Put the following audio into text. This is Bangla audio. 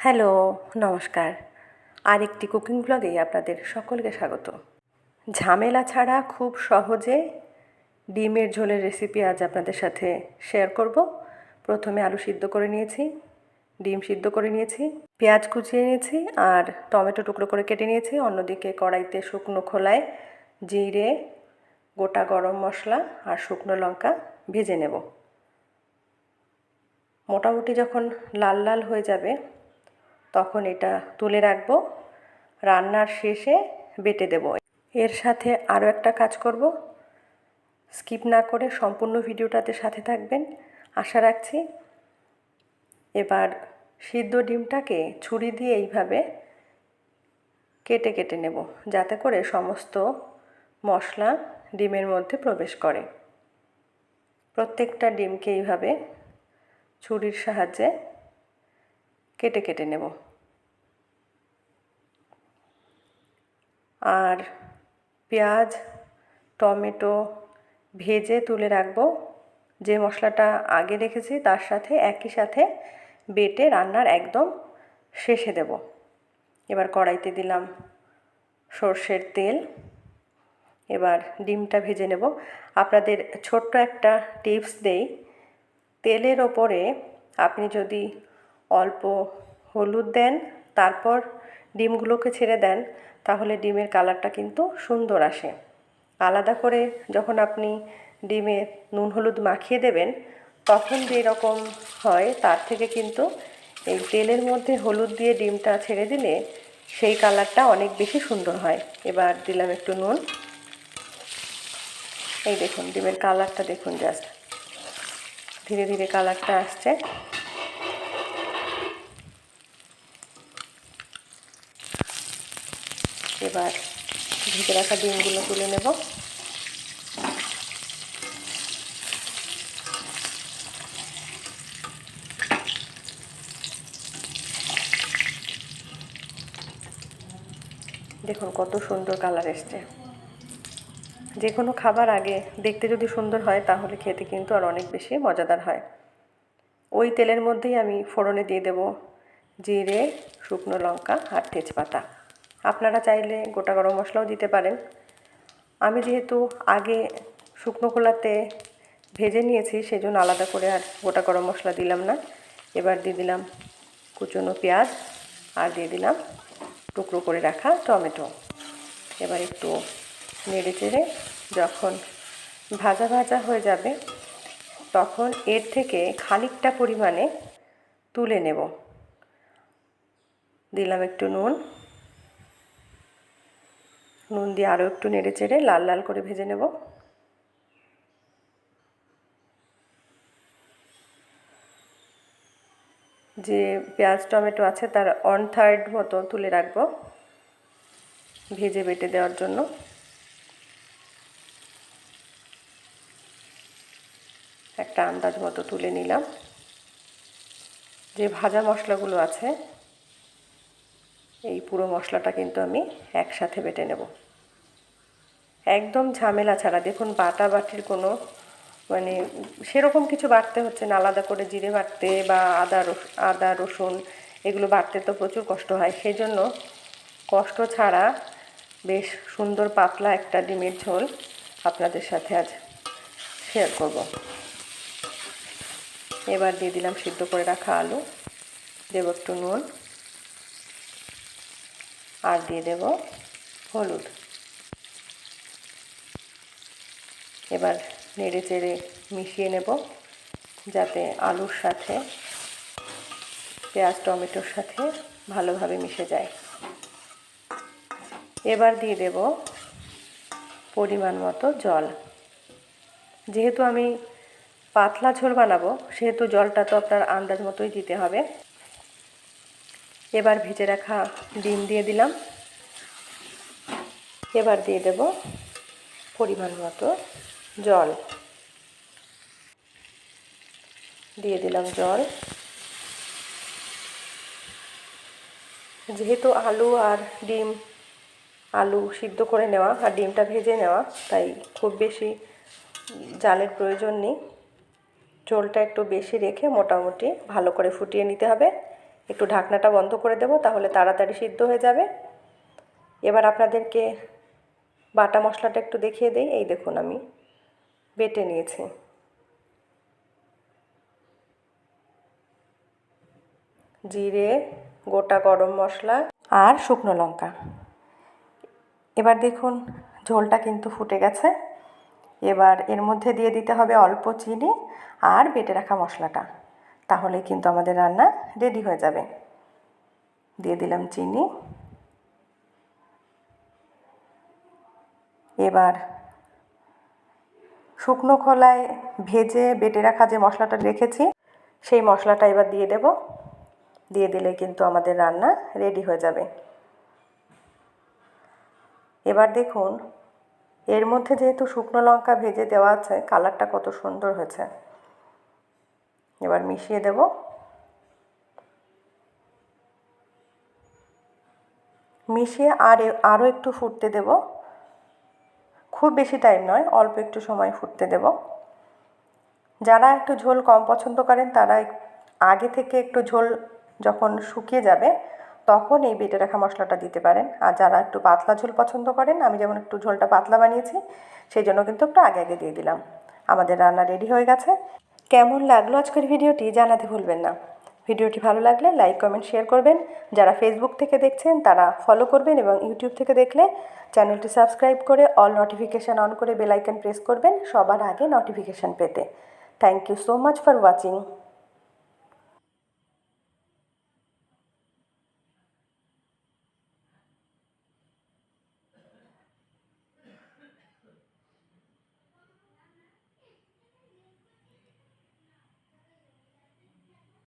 হ্যালো, নমস্কার। আরেকটি কুকিং ব্লগে আপনাদের সকলকে স্বাগত। ঝামেলা ছাড়া খুব সহজে ডিমের ঝোলের রেসিপি আজ আপনাদের সাথে শেয়ার করব। প্রথমে আলু সিদ্ধ করে নিয়েছি, ডিম সিদ্ধ করে নিয়েছি, পেঁয়াজ কুচিয়ে নিয়েছি আর টমেটো টুকরো করে কেটে নিয়েছি। অন্যদিকে কড়াইতে শুকনো খোলায় জিরে, গোটা গরম মশলা আর শুকনো লঙ্কা ভেজে নেব। মোটামুটি যখন লাল লাল হয়ে যাবে তখন এটা তুলে রাখব। রান্নার শেষে বেটে দেব। এর সাথে আরও একটা কাজ করব। স্কিপ না করে সম্পূর্ণ ভিডিওটাতে সাথে থাকবেন। আশা রাখছি এবার সিদ্ধ ডিমটাকে ছুরি দিয়ে এইভাবে কেটে কেটে নেব, যাতে করে সমস্ত মশলা ডিমের মধ্যে প্রবেশ করে। প্রত্যেকটা ডিমকে এইভাবে ছুরির সাহায্যে কেটে কেটে নেব। আর পেঁয়াজ, টমেটো ভেজে তুলে রাখব। যে মশলাটা আগে রেখেছি তার সাথে একই সাথে বেটে রান্নার একদম শেষে দেব। এবার কড়াইতে দিলাম সর্ষের তেল। এবার ডিমটা ভেজে নেব। আপনাদের ছোট্ট একটা টিপস দেই। তেলের ওপরে আপনি যদি অল্প হলুদ দেন, তারপর ডিমগুলোকে ছেড়ে দেন, তাহলে ডিমের কালারটা কিন্তু সুন্দর আসে। আলাদা করে যখন আপনি ডিমে নুন হলুদ মাখিয়ে দেবেন, তখন যেরকম হয়, তার থেকে কিন্তু এই তেলের মধ্যে হলুদ দিয়ে ডিমটা ছেড়ে দিলে সেই কালারটা অনেক বেশি সুন্দর হয়। এবার দিলাম একটু নুন। এই দেখুন, ডিমের কালারটা দেখুন জাস্ট ধীরে ধীরে কালারটা আসছে। এবার ভেজে রাখা ডিমগুলো তুলে নেব। দেখুন কত সুন্দর কালার এসছে। যে কোনো খাবার আগে দেখতে যদি সুন্দর হয়, তাহলে খেতে কিন্তু আর অনেক বেশি মজাদার হয়। ওই তেলের মধ্যেই আমি ফোড়নে দিয়ে দেব জিরে, শুকনো লঙ্কা আর তেজপাতা। আপনারা চাইলে গোটা গরম মশলাও দিতে পারেন। আমি যেহেতু আগে শুকনো খোলাতে ভেজে নিয়েছি, সেজন্য আলাদা করে আর গোটা গরম মশলা দিলাম না। এবার দিয়ে দিলাম কুচনো পেঁয়াজ আর দিয়ে দিলাম টুকরো করে রাখা টমেটো। এবার একটু নেড়ে চেড়ে যখন ভাজা ভাজা হয়ে যাবে, তখন এর থেকে খানিকটা পরিমাণে তুলে নেব। দিলাম একটু নুন। নুন দিয়ে আরও একটু নেড়ে চেড়ে লাল লাল করে ভেজে নেব। যে পেঁয়াজ, টমেটো আছে তার ওয়ান থার্ড মতো তুলে রাখব ভেজে বেটে দেওয়ার জন্য। একটা আন্দাজ মতো তুলে নিলাম। যে ভাজা মশলাগুলো আছে এই পুরো মশলাটা কিন্তু আমি একসাথে বেটে নেব। একদম ঝামেলা ছাড়া। দেখুন, বাটা বাটির কোনো মানে সেরকম কিছু বাড়তে হচ্ছে না। আলাদা করে জিরে বাটতে বা আদা আদা, রসুন এগুলো বাটতে তো প্রচুর কষ্ট হয়। সেই জন্য কষ্ট ছাড়া বেশ সুন্দর পাতলা একটা ডিমের ঝোল আপনাদের সাথে আজ শেয়ার করব। এবার দিয়ে দিলাম সিদ্ধ করে রাখা আলু। দেব একটু নুন। আর দিয়ে দেব হলুদ। এবার নেড়ে চেড়ে মিশিয়ে নেব যাতে আলুর সাথে, পেঁয়াজ, টমেটোর সাথে ভালোভাবে মিশে যায়। এবার দিয়ে দেব পরিমাণ মতো জল। যেহেতু আমি পাতলা ঝোল বানাবো, সেহেতু জলটা তো আপনার আন্দাজ মতোই দিতে হবে। এবার ভেজে রাখা ডিম দিয়ে দিলাম। এবার দিয়ে দেব পরিমাণ মতো জল। দিয়ে দিলাম জল। যেহেতু আলু আর ডিম, আলু সিদ্ধ করে নেওয়া আর ডিমটা ভেজে নেওয়া, তাই খুব বেশি জালের প্রয়োজন নেই। ঝোলটা একটু বেশি রেখে মোটামুটি ভালো করে ফুটিয়ে নিতে হবে। একটু ঢাকনাটা বন্ধ করে দেবো, তাহলে তাড়াতাড়ি সিদ্ধ হয়ে যাবে। এবার আপনাদেরকে বাটা মশলাটা একটু দেখিয়ে দিই, এই দেখুন আমি বেটে নিয়েছি। জিরে, গোটা গরম মশলা আর শুকনো লঙ্কা। এবার দেখুন ঝোলটা কিন্তু ফুটে গেছে। এবার এর মধ্যে দিয়ে দিতে হবে অল্প চিনি আর বেটে রাখা মশলাটা। তাহলে কিন্তু আমাদের রান্না রেডি হয়ে যাবে। দিয়ে দিলাম চিনি। এবার শুকনো খোলায় ভেজে বেটে রাখা যে মশলাটা রেখেছি, সেই মশলাটা এবার দিয়ে দেব। দিয়ে দিলে কিন্তু আমাদের রান্না রেডি হয়ে যাবে। এবার দেখুন, এর মধ্যে যেহেতু শুকনো লঙ্কা ভেজে দেওয়া আছে কালারটা কত সুন্দর হয়েছে। এবার মিশিয়ে দেব। মিশিয়ে আর আরও একটু ফুটতে দেব। খুব বেশি টাইম নয়, অল্প একটু সময় ফুটতে দেব। যারা একটু ঝোল কম পছন্দ করেন, তারা আগে থেকে একটু ঝোল যখন শুকিয়ে যাবে, তখন এই বেটে রাখা মশলাটা দিতে পারেন। আর যারা একটু পাতলা ঝোল পছন্দ করেন, আমি যেমন একটু ঝোলটা পাতলা বানিয়েছি, সেই জন্য কিন্তু একটু আগে আগে দিয়ে দিলাম। আমাদের রান্না রেডি হয়ে গেছে। কেমন লাগল আজকের ভিডিওটি জানাতে ভুলবেন না। ভিডিওটি ভালো লাগলে লাইক, কমেন্ট, শেয়ার করবেন। যারা ফেসবুক থেকে দেখছেন, তারা ফলো করবেন এবং ইউটিউব থেকে দেখলে চ্যানেলটি সাবস্ক্রাইব করে অল নোটিফিকেশান অন করে বেলাইকন প্রেস করবেন সবার আগে নোটিফিকেশান পেতে। Thank you so much for watching